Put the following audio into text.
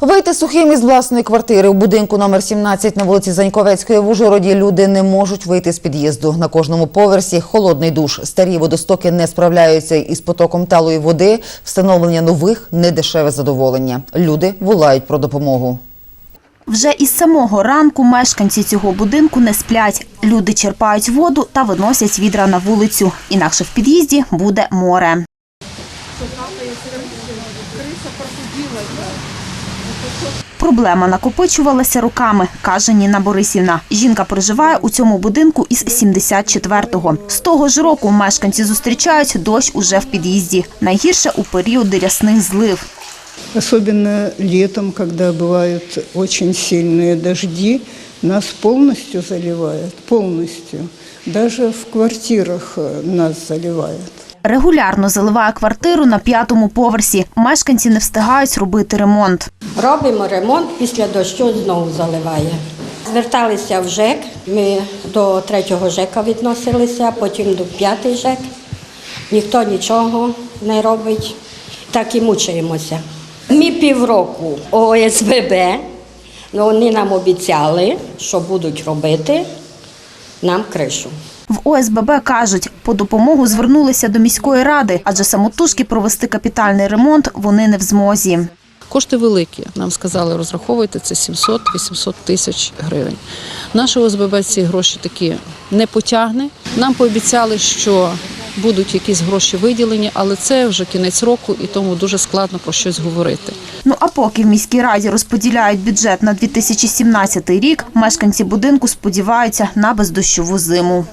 Вийти сухим із власної квартири у будинку номер 17 на вулиці Заньковецької в Ужгороді люди не можуть вийти з під'їзду. На кожному поверсі холодний душ. Старі водостоки не справляються із потоком талої води. Встановлення нових недешеве задоволення. Люди волають про допомогу. Вже із самого ранку мешканці цього будинку не сплять. Люди черпають воду та виносять відра на вулицю. Інакше в під'їзді буде море. Проблема накопичувалася роками, каже Ніна Борисівна. Жінка проживає у цьому будинку із 74-го. З того ж року мешканці зустрічають дощ уже в під'їзді. Найгірше у періоди рясних злив. Особенно летом, когда бывают очень сильные дожди, нас полностью заливает, полностью. Даже в квартирах э, нас заливает. Регулярно заливає квартиру на п'ятому поверсі. Мешканці не встигають робити ремонт. Робимо ремонт, після дощу знову заливає. Зверталися в ЖЕК, ми до третього ЖЕКа відносилися, потім до п'ятий ЖЕК. Ніхто нічого не робить, так і мучаємося. Ми півроку ОСББ, ну, вони нам обіцяли, що будуть робити нам кришу. В ОСББ кажуть, по допомогу звернулися до міської ради, адже самотужки провести капітальний ремонт вони не в змозі. Кошти великі. Нам сказали, розраховуйте це 700-800 тисяч гривень. Наша ОСББ ці гроші такі не потягне. Нам пообіцяли, що будуть якісь гроші виділені, але це вже кінець року і тому дуже складно про щось говорити. Ну а поки в міській раді розподіляють бюджет на 2017 рік, мешканці будинку сподіваються на бездощову зиму.